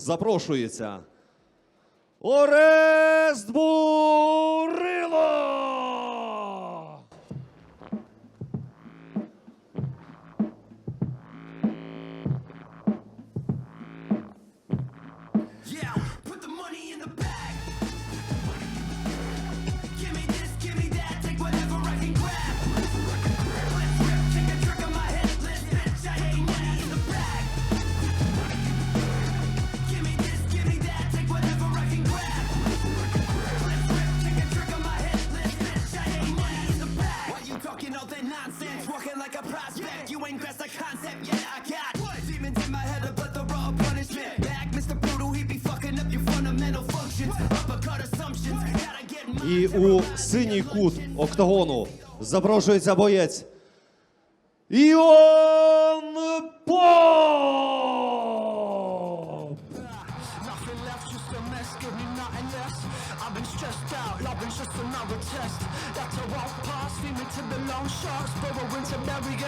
Запрошується. Орест Бурило!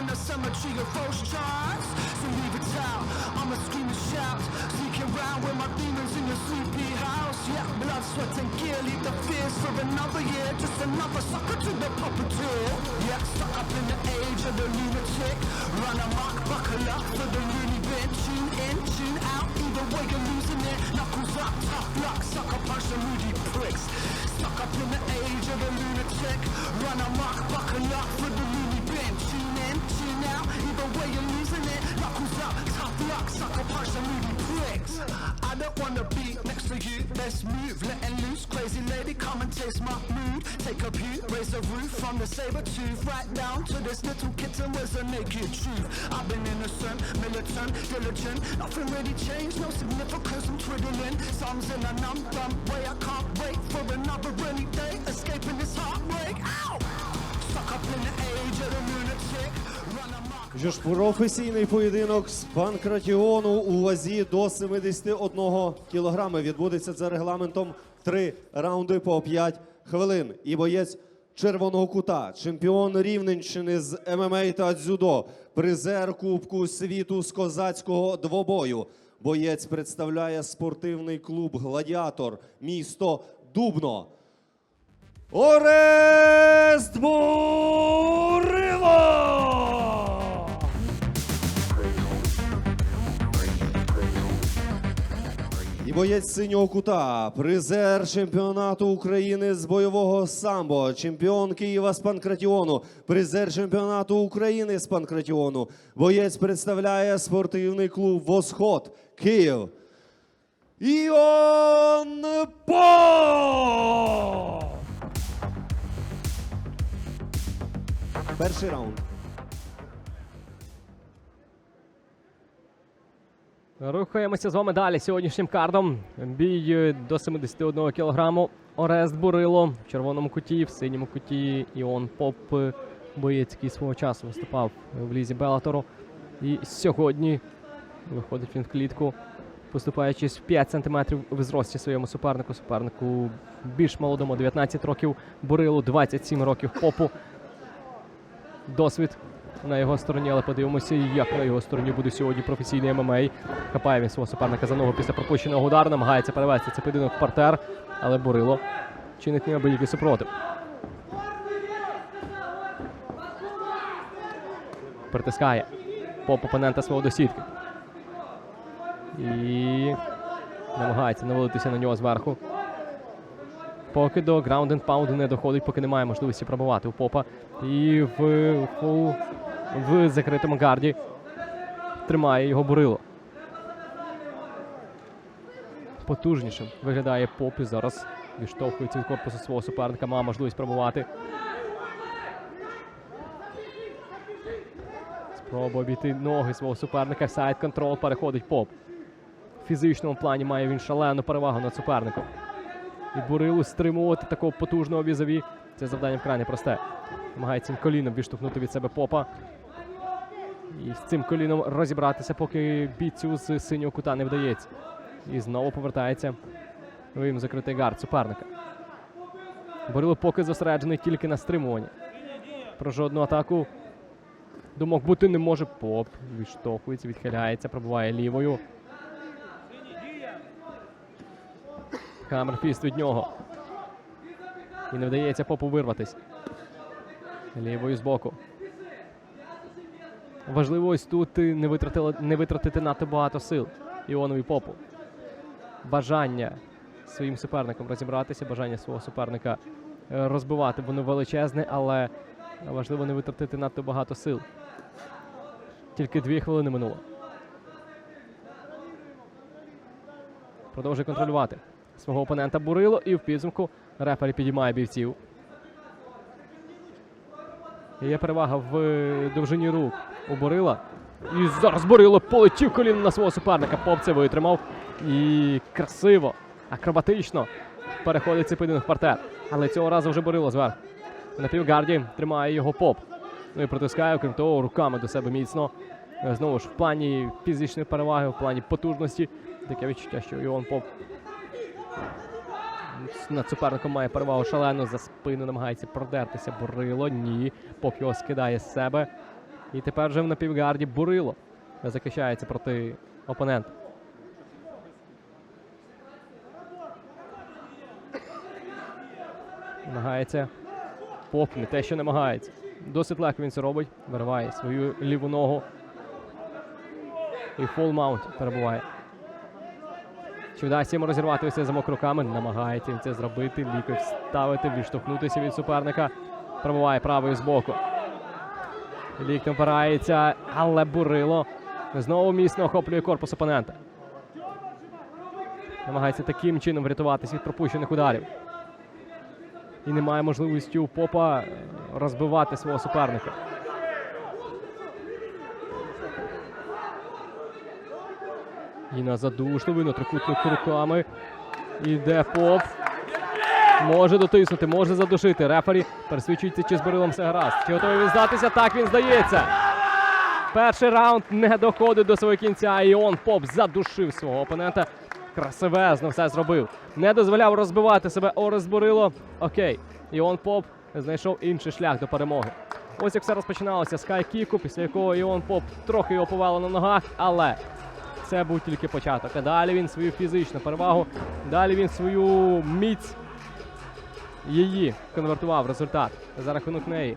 In the cemetery of false charts. So leave it out, I'ma scream and shout. Sneaking round with my demons in your sleepy for another year. Just another sucker to the puppeteer. Yeah, stuck up in the age of the lunatic. Run amok, buckle up for the loony bin. Tune in, tune out, either way you're losing it. Knuckles up, tough luck, sucker punch the moody pricks. Stuck up in the age of the lunatic. Run amok, buckle up for the loony bin. Tune in, tune out, either way you're losing it. Knuckles up, tough luck, sucker punch the moody pricks. I don't wanna be let's move, letting loose. Crazy lady, come and taste my mood. Take a pew, raise the roof from the saber tooth, right down to this little kitten. Where's the naked truth? I've been innocent, militant, diligent. Nothing really changed, no significance. I'm twiddling. Thumbs in a numb dumb way. Що ж, професійний поєдинок з панкратіону у вазі до 71 кілограми відбудеться за регламентом три раунди по 5 хвилин. І боєць червоного кута, чемпіон Рівненщини з ММА та дзюдо, призер Кубку світу з козацького двобою. Боєць представляє спортивний клуб Гладіатор, місто Дубно. Орест Бурило! Боєць синього кута, призер чемпіонату України з бойового самбо, чемпіон Києва з панкратіону, призер чемпіонату України з панкратіону. Боєць представляє спортивний клуб Восход Київ. Іон По! Перший раунд. Рухаємося з вами далі сьогоднішнім кардом. Бій е, до 71 кілограму. Орест Бурило в червоному куті, в синьому куті Іон Поп, е, боєць, який свого часу виступав в лізі Белатору. І сьогодні виходить він в клітку, поступаючись в 5 сантиметрів в зрості своєму супернику. Супернику більш молодому, 19 років Бурилу, 27 років попу. Досвід на його стороні, але подивимося, як на його стороні буде сьогодні професійний ММА. Хапає він свого суперника за ногу після пропущеного удару, намагається перевести цей поєдинок в партер, але Бурило чинить неабиякий супротив. Притискає поп опонента свого до сітки. І намагається навалитися на нього зверху. Поки до pound не доходить, поки немає можливості пробувати у попа. І в, в, в закритому гарді тримає його бурило. Потужнішим виглядає поп зараз відштовхується від корпусу свого суперника, має можливість пробувати. Спроба обійти ноги свого суперника. Сайд контрол переходить поп. В фізичному плані має він шалену перевагу над суперником. І Бурилу стримувати такого потужного візові. Це завдання вкрай непросте. Намагається коліном відштовхнути від себе попа. І з цим коліном розібратися, поки бійцю з синього кута не вдається. І знову повертається в їм закритий гард суперника. Бурило поки зосереджений тільки на стримуванні. Про жодну атаку думок бути не може. Поп відштовхується, відхиляється, пробуває лівою. Хаммерфіст від нього. І не вдається попу вирватись. Лівою збоку. Важливо ось тут не, витратила, не витратити надто багато сил Іонові попу. Бажання своїм суперником розібратися, бажання свого суперника е, розбивати. Воно величезне, але важливо не витратити надто багато сил. Тільки дві хвилини минуло. Продовжує контролювати свого опонента Бурило і в підсумку рефері підіймає бійців. Є перевага в е, довжині рук у Бурила. І зараз Бурило полетів коліном на свого суперника. Поп це витримав. І красиво, акробатично переходить цей поєдинок в партер. Але цього разу вже Бурило зверху. На півгарді тримає його поп. Ну і притискає, окрім того, руками до себе міцно. Е, Знову ж в плані фізичної переваги, в плані потужності. Таке відчуття, що Іон Поп над суперником має перевагу шалено за спину, намагається продертися. Бурило. Ні. Поп його скидає з себе. І тепер вже в напівгарді Бурило захищається проти опонента. Намагається. Поп не те, що намагається. Досить легко він це робить. Вириває свою ліву ногу. І фул маунт перебуває. Чи вдасться йому розірвати замок руками? Намагається він це зробити. Лікоть вставити, відштовхнутися від суперника. Пробуває правою збоку. Ліктем впирається, але Бурило знову міцно охоплює корпус опонента. Намагається таким чином врятуватись від пропущених ударів. І немає можливості у попа розбивати свого суперника. І на задушливий, на трикутник руками. Іде поп. Може дотиснути, може задушити. Рефері пересвідчується, чи з все гаразд. Чи готовий він здатися? Так він здається. Перший раунд не доходить до свого кінця. І он поп задушив свого опонента. Красивезно все зробив. Не дозволяв розбивати себе Орес Борило. Окей. Іон Поп знайшов інший шлях до перемоги. Ось як все розпочиналося з хайкіку, після якого Іон Поп трохи його повало на ногах, але це був тільки початок. А далі він свою фізичну перевагу, далі він свою міць її конвертував результат. За рахунок неї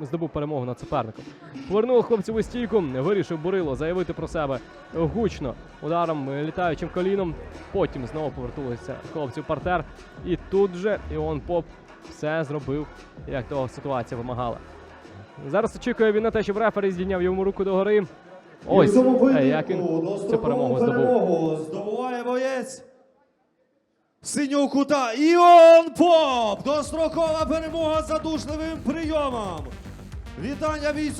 здобув, перемогу над суперником. Повернув хлопців у стійку, вирішив Бурило заявити про себе гучно ударом е, літаючим коліном. Потім знову повернулися хлопці в партер. І тут же Іон Поп все зробив, як того ситуація вимагала. Зараз очікує він на те, щоб рефері здійняв йому руку догори. Ось е, як він цю перемогу здобув. здобуває боєць синього кута Іон Поп. Дострокова перемога за душливим прийомом. Вітання бійцю.